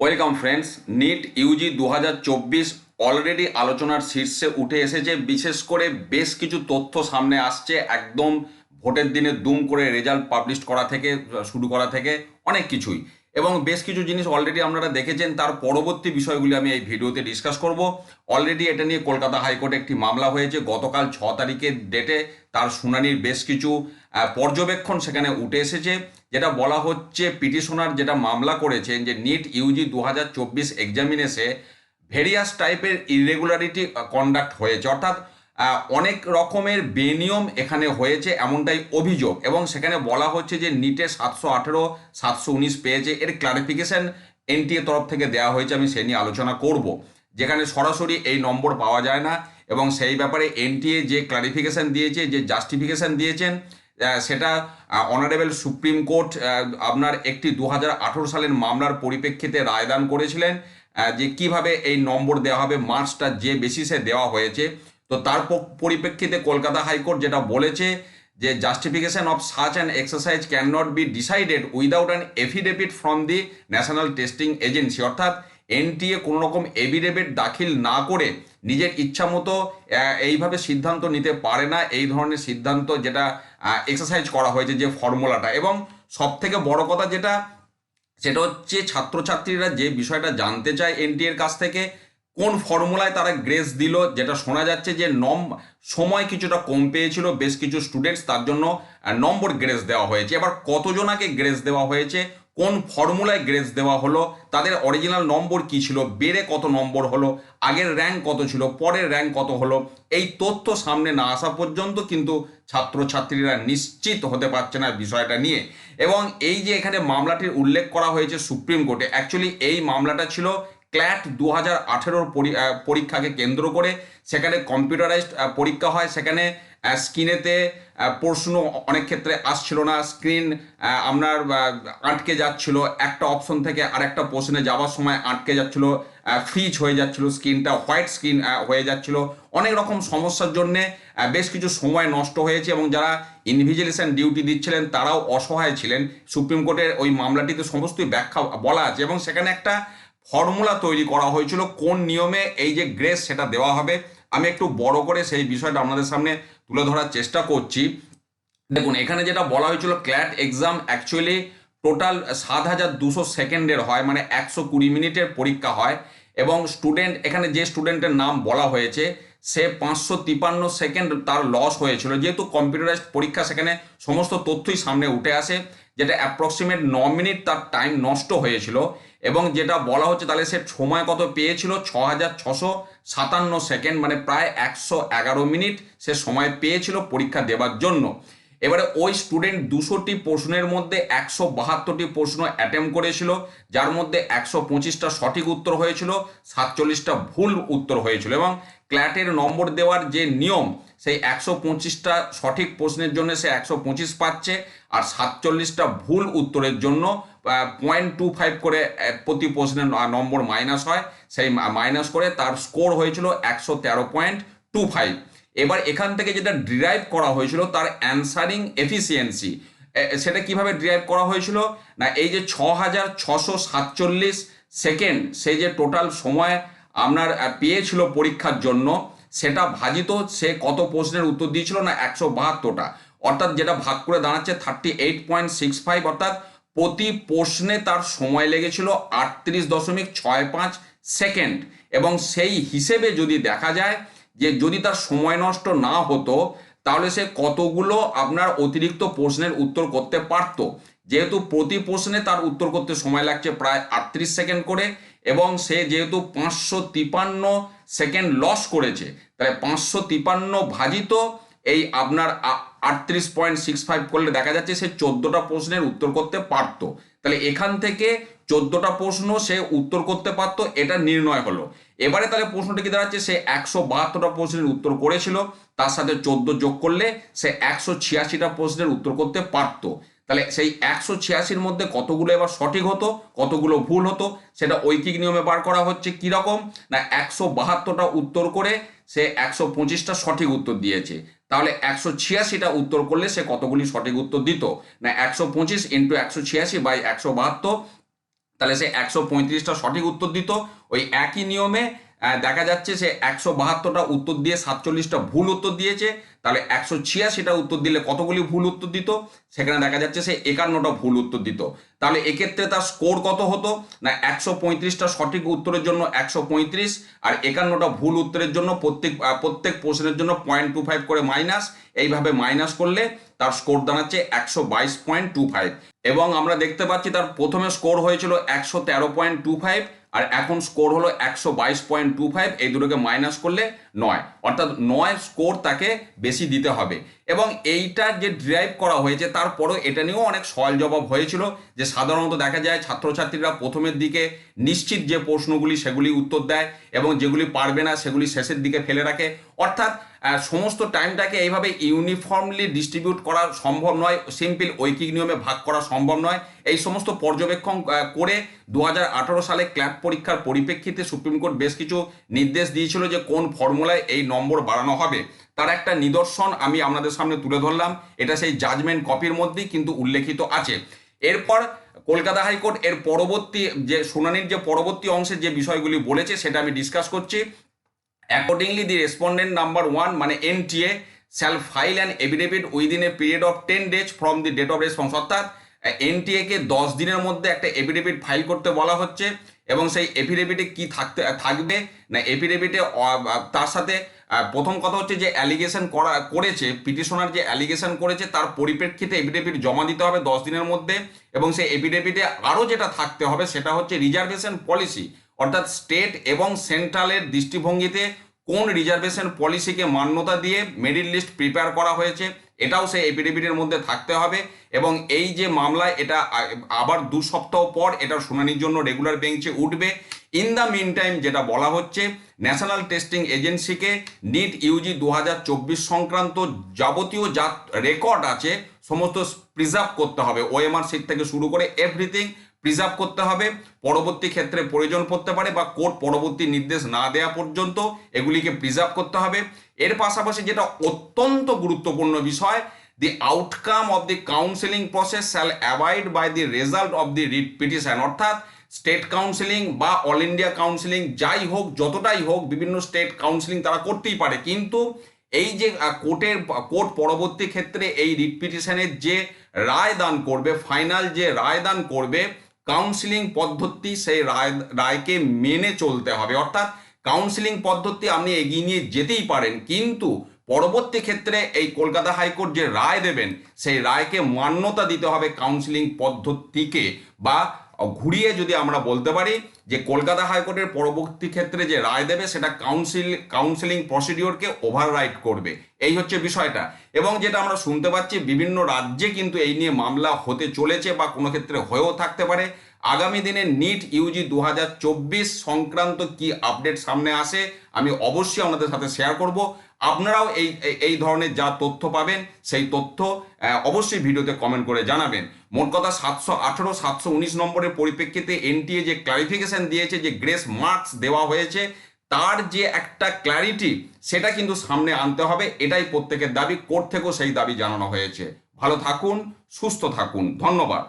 Welcome friends NEET UG দু হাজার চব্বিশ অলরেডি আলোচনার শীর্ষে উঠে এসেছে। বিশেষ করে বেশ কিছু তথ্য সামনে আসছে। একদম ভোটের দিনে দুম করে রেজাল্ট পাবলিশ করা থেকে, শুরু করা থেকে অনেক কিছুই। এবং বেশ কিছু জিনিস অলরেডি আপনারা দেখেছেন। তার পরবর্তী বিষয়গুলি আমি এই ভিডিওতে ডিসকাস করব। অলরেডি এটা নিয়ে কলকাতা হাইকোর্টে একটি মামলা হয়েছে। গতকাল ছ তারিখের ডেটে তার শুনানির বেশ কিছু পর্যবেক্ষণ সেখানে উঠে এসেছে, যেটা বলা হচ্ছে পিটিশনার যেটা মামলা করেছেন যে নিট ইউজি দু হাজার চব্বিশ এক্সামিনেসে ভেরিয়াস টাইপের ইরেগুলারিটি কন্ডাক্ট হয়েছে। অর্থাৎ অনেক রকমের বেনিয়ম এখানে হয়েছে, এমনটাই অভিযোগ। এবং সেখানে বলা হচ্ছে যে নিটে সাতশো আঠেরো, সাতশো উনিশ পেয়েছে। এর ক্লারিফিকেশন এনটিএ তরফ থেকে দেওয়া হয়েছে, আমি সে নিয়ে আলোচনা করব। যেখানে সরাসরি এই নম্বর পাওয়া যায় না, এবং সেই ব্যাপারে এনটিএ যে ক্লারিফিকেশন দিয়েছে, যে জাস্টিফিকেশন দিয়েছেন সেটা অনারেবল সুপ্রিম কোর্ট আপনার একটি দু হাজার আঠেরো সালের মামলার পরিপ্রেক্ষিতে রায়দান করেছিলেন যে কীভাবে এই নম্বর দেওয়া হবে মার্কসটা যে বেসিসে দেওয়া হয়েছে। তো তার পরিপ্রেক্ষিতে কলকাতা হাইকোর্ট যেটা বলেছে যে justification of such an exercise can not be decided without an affidavit from the national testing agency অর্থাৎ এনটিএ কোনো রকম এফিডেভিট দাখিল না করে নিজের ইচ্ছা মতো এইভাবে সিদ্ধান্ত নিতে পারে না। এই ধরনের সিদ্ধান্ত যেটা এক্সারসাইজ করা হয়েছে যে ফর্মুলাটা এবং সব থেকে বড় কথা যেটা, সেটা হচ্ছে ছাত্রছাত্রীরা যে বিষয়টা জানতে চায় এনটিএর কাছ থেকে, কোন ফর্মুলায় তারা গ্রেস দিল, যেটা শোনা যাচ্ছে যে নম, সময় কিছুটা কম পেয়েছিল, বেশ কিছু স্টুডেন্টস তার জন্য নম্বর গ্রেস দেওয়া হয়েছে। এবার কতজনাকে গ্রেস দেওয়া হয়েছে কোন ফর্মুলায় গ্রেস দেওয়া হলো, তাদের অরিজিনাল নম্বর কি ছিল, বেড়ে কত নম্বর হলো, আগের র্যাঙ্ক কত ছিল, পরের র্যাঙ্ক কত হলো, এই তথ্য সামনে না আসা পর্যন্ত কিন্তু ছাত্রছাত্রীরা নিশ্চিত হতে পারছে না বিষয়টা নিয়ে। এবং এই যে এখানে মামলাটির উল্লেখ করা হয়েছে সুপ্রিম কোর্টে অ্যাকচুয়ালি এই মামলাটা ছিল ক্ল্যাট দু হাজার আঠেরোর পরীক্ষাকে কেন্দ্র করে, সেখানে কম্পিউটারাইজড পরীক্ষা হয়, সেখানে স্ক্রিনেতে প্রশ্ন অনেক ক্ষেত্রে আসছিল না। স্ক্রিন আপনার আটকে যাচ্ছিল। একটা অপশন থেকে আরেকটা প্রশ্নে যাওয়ার সময় আটকে যাচ্ছিল। ফ্রিজ হয়ে যাচ্ছিল স্ক্রিনটা হোয়াইট স্ক্রিন হয়ে যাচ্ছিল। অনেক রকম সমস্যার জন্যে বেশ কিছু সময় নষ্ট হয়েছে এবং যারা ইনভিজিলেশন ডিউটি দিচ্ছিলেন, তারাও অসহায় ছিলেন। সুপ্রিম কোর্টের ওই মামলাটিতে সমস্তই ব্যাখ্যা বলা আছে এবং সেখানে একটা ফর্মুলা তৈরি করা হয়েছিল কোন নিয়মে এই যে গ্রেস সেটা দেওয়া হবে। আমি একটু বড় করে সেই বিষয়টা আপনাদের সামনে তুলে ধরার চেষ্টা করছি। দেখুন, এখানে যেটা বলা হয়েছিল, ক্ল্যাট এক্সাম অ্যাকচুয়ালি টোটাল সাত হাজার দুশো সেকেন্ডের হয় মানে একশো কুড়ি মিনিটের পরীক্ষা হয়। এবং স্টুডেন্ট এখানে যে স্টুডেন্টের নাম বলা হয়েছে সে পাঁচশো তিপান্ন সেকেন্ড তার লস হয়েছিল। যেহেতু কম্পিউটারাইজড পরীক্ষা সেখানে সমস্ত তথ্যই সামনে উঠে আসে, যেটা অ্যাপ্রক্সিমেট ন মিনিট তার টাইম নষ্ট হয়েছিল এবং যেটা বলা হচ্ছে তাহলে সে সময় কত পেয়েছিল? ছ হাজার ছশো সাতান্ন সেকেন্ড মানে প্রায় একশো এগারো মিনিট সে সময় পেয়েছিল পরীক্ষা দেওয়ার জন্য। এবারে ওই স্টুডেন্ট দুশোটি প্রশ্নের মধ্যে একশো বাহাত্তরটি প্রশ্ন অ্যাটেম্প করেছিল, যার মধ্যে একশো পঁচিশটা সঠিক উত্তর হয়েছিল, সাতচল্লিশটা ভুল উত্তর হয়েছিল এবং ক্ল্যাটের নম্বর দেওয়ার যে নিয়ম, সেই একশো পঁচিশটা সঠিক প্রশ্নের জন্য সে একশো পঁচিশ পাচ্ছে আর সাতচল্লিশটা ভুল উত্তরের জন্য পয়েন্ট টু ফাইভ করে প্রতি প্রশ্নের নম্বর মাইনাস হয়, সেই মাইনাস করে তার স্কোর হয়েছিল একশো তেরো পয়েন্ট টু ফাইভ এবার এখান থেকে যেটা ডিরাইভ করা হয়েছিল তার অ্যান্সারিং এফিসিয়েন্সি সেটা কীভাবে ডিরাইভ করা হয়েছিল? না, এই যে ছ হাজার ছশো সাতচল্লিশ সেকেন্ড সে যে টোটাল সময় আপনার পেয়েছিল পরীক্ষার জন্য, সেটা ভাজিত সে কত প্রশ্নের উত্তর দিয়েছিল? না, একশো বাহাত্তরটা। অর্থাৎ যেটা ভাগ করে দাঁড়াচ্ছে thirty eight point six five অর্থাৎ প্রতি প্রশ্নে তার সময় লেগেছিল আটত্রিশ দশমিক ছয় পাঁচ সেকেন্ড এবং সেই হিসেবে যদি দেখা যায় যে যদি তার সময় নষ্ট না হতো, তাহলে সে কতগুলো আপনার অতিরিক্ত প্রশ্নের উত্তর করতে পারতো? যেহেতু প্রতি প্রশ্নে তার উত্তর করতে সময় লাগছে প্রায় আটত্রিশ সেকেন্ড করে এবং সে যেহেতু পাঁচশো তিপান্ন সেকেন্ড লস করেছে, তাহলে পাঁচশো তিপান্ন ভাজিত এই আপনার আটত্রিশ পয়েন্ট সিক্স ফাইভ করলে দেখা যাচ্ছে সে চোদ্দটা প্রশ্নের উত্তর করতে পারতো। তাহলে এখান থেকে চোদ্দটা প্রশ্ন সে উত্তর করতে পারতো, এটা নির্ণয় হলো। এবারে তাহলে প্রশ্নটা কি দাঁড়াচ্ছে? সে একশো বাহাত্তরটা প্রশ্নের উত্তর করেছিল, তার সাথে চোদ্দ যোগ করলে সে একশো ছিয়াশিটা প্রশ্নের উত্তর করতে পারতো। তাহলে সেই একশো ছিয়াশির মধ্যে কতগুলো এবার সঠিক হতো, কতগুলো ভুল হতো, সেটা ঐকিক নিয়মে বার করা হচ্ছে কীরকম? না, একশো বাহাত্তরটা উত্তর করে সে একশো পঁচিশটা সঠিক উত্তর দিয়েছে। তাহলে একশো ছিয়াশিটা উত্তর করলে সে কতগুলি সঠিক উত্তর দিত? না, একশো পঁচিশ ইন্টু একশো ছিয়াশি বাই একশো বাহাত্তর তাহলে সে একশো পঁয়ত্রিশটা সঠিক উত্তর দিত। ওই একই নিয়মে দেখা যাচ্ছে সে একশো বাহাত্তরটা উত্তর দিয়ে সাতচল্লিশটা ভুল উত্তর দিয়েছে। তাহলে একশো ছিয়াশিটা উত্তর দিলে কতগুলি ভুল উত্তর দিত? সেখানে দেখা যাচ্ছে সে একান্নটা ভুল উত্তর দিত। তাহলে এক্ষেত্রে তার স্কোর কত হতো? না, একশো পঁয়ত্রিশটা সঠিক উত্তরের জন্য একশো পঁয়ত্রিশ আর একান্নটা ভুল উত্তরের জন্য প্রত্যেক প্রত্যেক প্রশ্নের জন্য পয়েন্ট টু ফাইভ করে মাইনাস এইভাবে মাইনাস করলে তার স্কোর দাঁড়াচ্ছে একশো বাইশ পয়েন্ট টু ফাইভ এবং আমরা দেখতে পাচ্ছি তার প্রথমে স্কোর হয়েছিল একশো তেরো পয়েন্ট টু ফাইভ আর এখন স্কোর হলো একশো বাইশ পয়েন্ট টু ফাইভ এই দুটোকে মাইনাস করলে নয়। অর্থাৎ নয় স্কোর তাকে বেশি দিতে হবে। এবং এইটা যে ড্রাইভ করা হয়েছে, তারপরও এটা নিয়েও অনেক সওয়াল জবাব হয়েছিল যে সাধারণত দেখা যায় ছাত্রছাত্রীরা প্রথমের দিকে নিশ্চিত যে প্রশ্নগুলি সেগুলি উত্তর দেয় এবং যেগুলি পারবে না সেগুলি শেষের দিকে ফেলে রাখে। অর্থাৎ সমস্ত টাইমটাকে এইভাবে ইউনিফর্মলি ডিস্ট্রিবিউট করা সম্ভব নয় সিম্পল ঐকিক নিয়মে ভাগ করা সম্ভব নয়। এই সমস্ত পর্যবেক্ষণ করে দু হাজার আঠেরো সালে ক্ল্যাট পরীক্ষার পরিপ্রেক্ষিতে সুপ্রিম কোর্ট বেশ কিছু নির্দেশ দিয়েছিল যে কোন ফর্মুলায় এই নম্বর বাড়ানো হবে, তার একটা নিদর্শন আমি আপনাদের সামনে তুলে ধরলাম। এটা সেই জাজমেন্ট কপির মধ্যেই কিন্তু উল্লেখিত আছে। এরপর কলকাতা হাইকোর্ট এর পরবর্তী যে শুনানির যে পরবর্তী অংশে যে বিষয়গুলি বলেছে, সেটা আমি ডিসকাস করছি। Accordingly the respondent number one মানে NTA shall file and affidavit within a period of ten days from the date of response অর্থাৎ এনটিএ কে দশ দিনের মধ্যে একটা এফিডেভিট ফাইল করতে বলা হচ্ছে। এবং সেই এফিডেভিটে কি থাকতে, থাকবে? না এফিডেভিটে তার সাথে প্রথম কথা হচ্ছে যে অ্যালিগেশন করা, করেছে পিটিশনার যে অ্যালিগেশন করেছে, তার পরিপ্রেক্ষিতে এফিডেভিট জমা দিতে হবে দশ দিনের মধ্যে এবং সেই এফিডেভিটে আরও যেটা থাকতে হবে সেটা হচ্ছে রিজার্ভেশন পলিসি অর্থাৎ স্টেট এবং সেন্ট্রালের দৃষ্টিভঙ্গিতে কোন রিজার্ভেশন পলিসিকে মান্যতা দিয়ে মেরিট লিস্ট প্রিপেয়ার করা হয়েছে এটাও সেই এফিডেভিটের মধ্যে থাকতে হবে এবং এই যে মামলায় এটা আবার দু সপ্তাহ পর এটা শুনানির জন্য রেগুলার বেঞ্চে উঠবে। ইন দ্য মিন টাইম যেটা বলা হচ্ছে ন্যাশনাল টেস্টিং এজেন্সিকে নিট ইউজি দু হাজার চব্বিশ সংক্রান্ত যাবতীয় যা রেকর্ড আছে, সমস্ত প্রিজার্ভ করতে হবে। ওএমআর সিট থেকে শুরু করে এভরিথিং প্রিজার্ভ করতে হবে, পরবর্তী ক্ষেত্রে প্রয়োজন পড়তে পারে বা কোর্ট পরবর্তী নির্দেশ না দেওয়া পর্যন্ত এগুলিকে প্রিজার্ভ করতে হবে। এর পাশাপাশি যেটা অত্যন্ত গুরুত্বপূর্ণ বিষয় the outcome of the counselling process shall avoid by the result of the writ petition অর্থাৎ স্টেট কাউন্সিলিং বা অল ইন্ডিয়া কাউন্সিলিং যাই হোক, যতটাই হোক, বিভিন্ন স্টেট কাউন্সিলিং তারা করতেই পারে। কিন্তু এই যে কোর্টের কোর্ট পরবর্তী ক্ষেত্রে এই রিট পিটিশনের যে রায় দান করবে ফাইনাল যে রায় দান করবে কাউন্সিলিং পদ্ধতি সেই রায়, রায়কে মেনে চলতে হবে। অর্থাৎ কাউন্সিলিং পদ্ধতি আপনি এগিয়ে নিয়ে যেতেই পারেন, কিন্তু পরবর্তী ক্ষেত্রে এই কলকাতা হাইকোর্ট যে রায় দেবেন, সেই রায়কে মান্যতা দিতে হবে কাউন্সিলিং পদ্ধতিকে বা ঘুরিয়ে যদি আমরা বলতে পারি যে কলকাতা হাইকোর্টের পরবর্তী ক্ষেত্রে যে রায় দেবে, সেটা কাউন্সিল কাউন্সিলিং প্রসিডিওরকে ওভাররাইড করবে। এই হচ্ছে বিষয়টা। এবং যেটা আমরা শুনতে পাচ্ছি, বিভিন্ন রাজ্যে কিন্তু এই নিয়ে মামলা হতে চলেছে বা কোনো ক্ষেত্রে হয়েও থাকতে পারে। আগামী দিনে নিট ইউজি দু হাজার চব্বিশ সংক্রান্ত কি আপডেট সামনে আসে, আমি অবশ্যই আপনাদের সাথে শেয়ার করব। আপনারাও এই, এই- ধরনের যা তথ্য পাবেন, সেই তথ্য অবশ্যই ভিডিওতে কমেন্ট করে জানাবেন। মোট কথা সাতশো আঠেরো, সাতশো উনিশ নম্বরের পরিপ্রেক্ষিতে এনটিএ যে ক্লারিফিকেশন দিয়েছে যে গ্রেস মার্কস দেওয়া হয়েছে, তার যে একটা ক্ল্যারিটি সেটা কিন্তু সামনে আনতে হবে, এটাই প্রত্যেকের দাবি, কোর্ট থেকেও সেই দাবি জানানো হয়েছে। ভালো থাকুন, সুস্থ থাকুন, ধন্যবাদ।